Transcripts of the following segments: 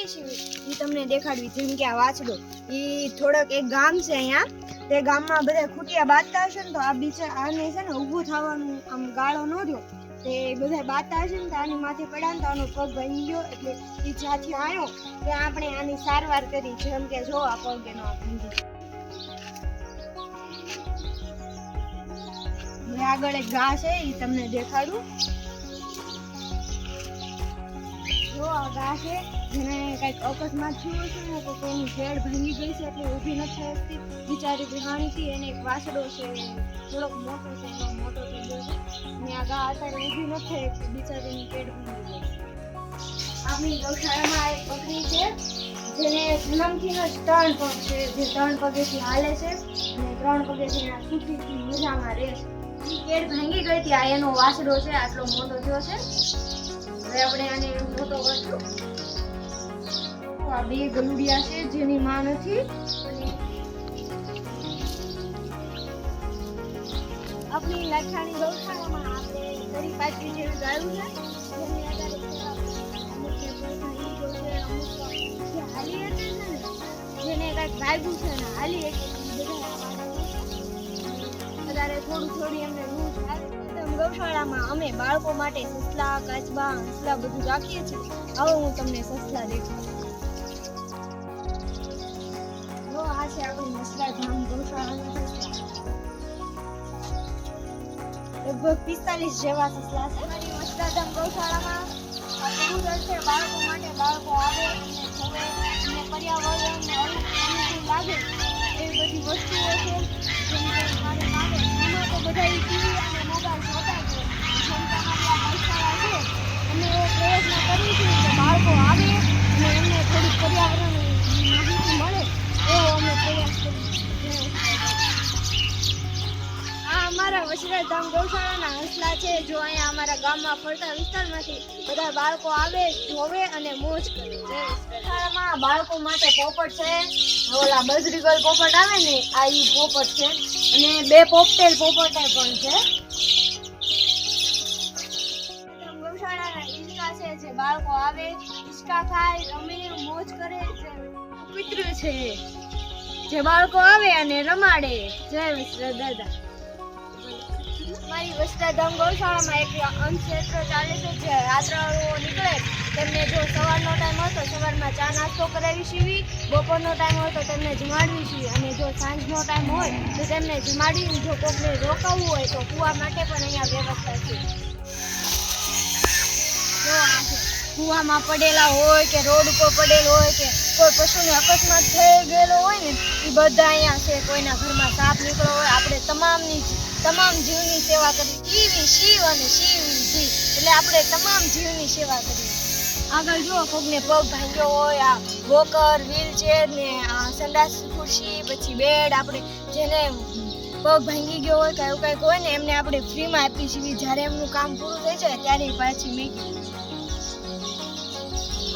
એ તમને દેખાડવી, જેમ કે આ વાછડો. એ થોડોક એક ગામ છે અહીંયા. તે ગામમાં બધા ખૂટિયા બાંધતા હશે ને તો આ બીજા આને છે ને ઊભું થવાનું આમ ગાળો ન રહ્યો. તે બધા બાંધતા હશે ને તો આની માથે પડ્યા ને તો આનો પગ ભાંગી ગયો એટલે એ જ્યાંથી આવ્યો તે આપણે આની સારવાર કરી. જેમ કે જો આ પગ એનો આગળ એક ઘા છે એ તમને દેખાડું. જો આ ઘા છે જેને કંઈક અકસ્માત થયો છે ને તો તેની ઝેડ ભાંગી ગઈ છે એટલે ઊભી નથી થઈ શકતી બિચારી ગૃહાણીથી એને એક વાસડો છે થોડોક મોટો છે, એનો મોટો થઈ ગયો છે. અને આ ગા અત્યારે ઊભી નથી થઈ શકતી બિચારીની પેટ ભાંગી ગઈ આપણી ગૌશાળામાં એક બકરી છે, જેને જન્મથી જ ત્રણ પગ છે, જે ત્રણ પગેથી હાલે છે અને ત્રણ પગેથી આ સુખીથી મજામાં રહે છે. કેડ ભાંગી ગઈ હતી આ એનો વાસડો છે, આટલો મોટો થયો છે. હવે આપણે આને મોટો કરશું. આ બે ગલુડિયા છે જેની માં નથી. આપણી લાઠાણી ગૌશાળામાં આપણે ગરીબ પાછી જે ગાયું છે. જેની કાંઈક વાગ્યું છે ને હાલી વધારે થોડું થોડી એમને રૂટ આવે. ગૌશાળામાં અમે બાળકો માટે સસલા, કાચબા હંસલા બધું રાખીએ છીએ. આવો હું તમને સસલા દેખાડું. આ છે આપણી મસલા ધામ ગૌશાળાના સસલા લગભગ પિસ્તાલીસ જેવા સસલા છે મારી મસલા ધામ ગૌશાળામાં કબૂતર છે બાળકો માટે બાળકો આવે અને જોવે અને પર્યાવરણને અનુ- અનુકૂળ લાગે એવી બધી વસ્તુઓ છે જેમ કે મારે એમાં તો બધા વશરાધામ ગૌશાળાના હંસલા છે, જો અહીંયા અમારા ગામમાં ફરતા વિસ્તારમાંથી બધા બાળકો આવે, જોવે અને મોજ કરે. ગૌશાળામાં બાળકો માટે પોપટ છે. ઓલા બજરીગલ પોપટ આવે ને, આ ઈ પોપટ છે. અને બે પોપટેલ પોપટ પણ છે. જે બાળકો આવે ઈંચકા ખાય, રમે, મોજ કરે. છે પિતૃ છે. જે બાળકો આવે અને રમાડે. જય વિશ્વ દાદા. મારી વસ્ત્રાધામ ગૌશાળામાં એક અંધક્ષેત્ર ચાલે છે જે યાત્રાળુઓ નીકળે. તેમને જો સવારનો ટાઈમ હોય તો સવારમાં ચા નાસ્તો કરાવી સીવી બપોરનો ટાઈમ હોય તો તેમને જમાડવી સીવી અને જો સાંજનો ટાઈમ હોય, તો તેમને જમાડીને જો કોકને રોકાવવું હોય, તો કૂવા માટે પણ અહીંયા વ્યવસ્થા છે. જો આ કૂવામાં પડેલા હોય કે રોડ ઉપર પડેલ હોય કે કોઈ પશુને અકસ્માત થઈ ગયેલો હોય ને એ બધા અહીંયા છે. કોઈના ઘરમાં સાપ નીકળ્યો હોય, આપણે તમામની તમામ જીવની સેવા કરી. શિવી શિવ અને શિવી જી. એટલે આપણે તમામ જીવની સેવા કરી. આગળ જુઓ કોકને પગ ભાંગ્યો હોય, આ વોકર, વ્હીલચેર ને આ સંડાસ ખુરશી, પછી બેડ, આપણે જેને પગ ભાંગી ગયો હોય, કાંઈ એવું કંઈક હોય ને એમને આપણે ફ્રીમાં આપી છીએ. જ્યારે એમનું કામ પૂરું થઈ જાય ત્યારે પાછી મેકી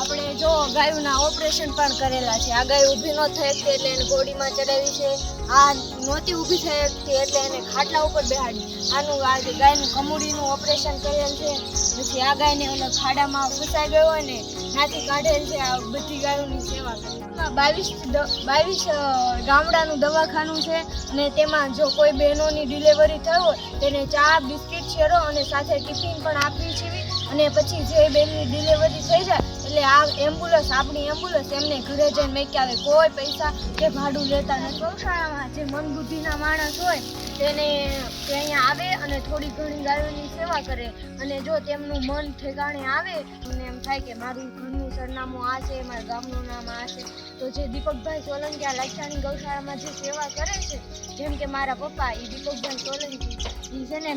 આપણે જો ગાયોના ઓપરેશન પણ કરેલા છે. આ ગાય ઊભી ન થઈ શકતી એટલે એને ઘોડીમાં ચડાવી છે. આ નહોતી ઊભી થઈ શકતી એટલે એને ખાટલા ઉપર બેહાડી. આનું આ ગાયનું કમુડીનું ઓપરેશન કરેલ છે. પછી આ ગાયને ઓલા ખાડામાં ફસાઈ ગયો અને નાથી કાઢેલ છે આ બધી ગાયોની સેવા કરી. બાવીસ બાવીસ ગામડાનું દવાખાનું છે અને તેમાં જો કોઈ બહેનોની ડિલિવરી થઈ હોય તેને ચા, બિસ્કિટ, શેરો અને સાથે ટિફિન પણ આપી છીએ અને પછી જે બેનની ડિલિવરી થઈ જાય, એટલે આ એમ્બ્યુલન્સ આપણી એમ્બ્યુલન્સ એમને ઘરે જઈને મેકી આવે. કોઈ પૈસા કે ભાડું લેતા નથી. ગૌશાળામાં જે મન બુદ્ધિના માણસ હોય, તેને અહીંયા આવે અને થોડી ઘણી ગાયોની સેવા કરે. અને જો તેમનું મન ઠેકાણે આવે અને એમ થાય કે મારું ઘરનું સરનામું આ છે, મારા ગામનું નામ આ છે. તો જે દીપકભાઈ સોલંકી આ લાક્ષાણી ગૌશાળામાં જે સેવા કરે છે, જેમ કે મારા પપ્પા, એ દીપકભાઈ સોલંકી, એ છે ને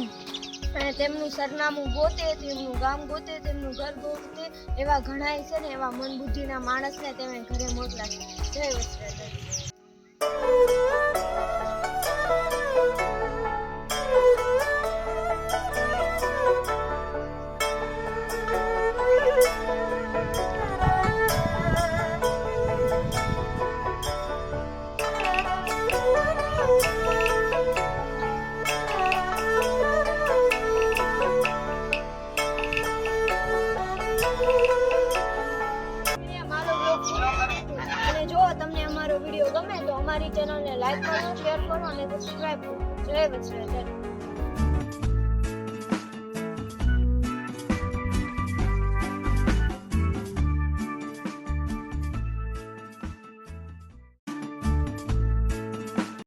અને તેમનું સરનામું ગોતે, તેમનું ગામ ગોતે, તેમનું ઘર ગોતે, એવા ઘણાય છે ને એવા મન બુદ્ધિના માણસને તેમણે ઘરે મોકલા છે. જય વસ્ત્રાધામ ગમે તો અમારી ચેનલને લાઈક કરો શેર કરો અને સબસ્ક્રાઇબ કરો. જય વત્સરાજ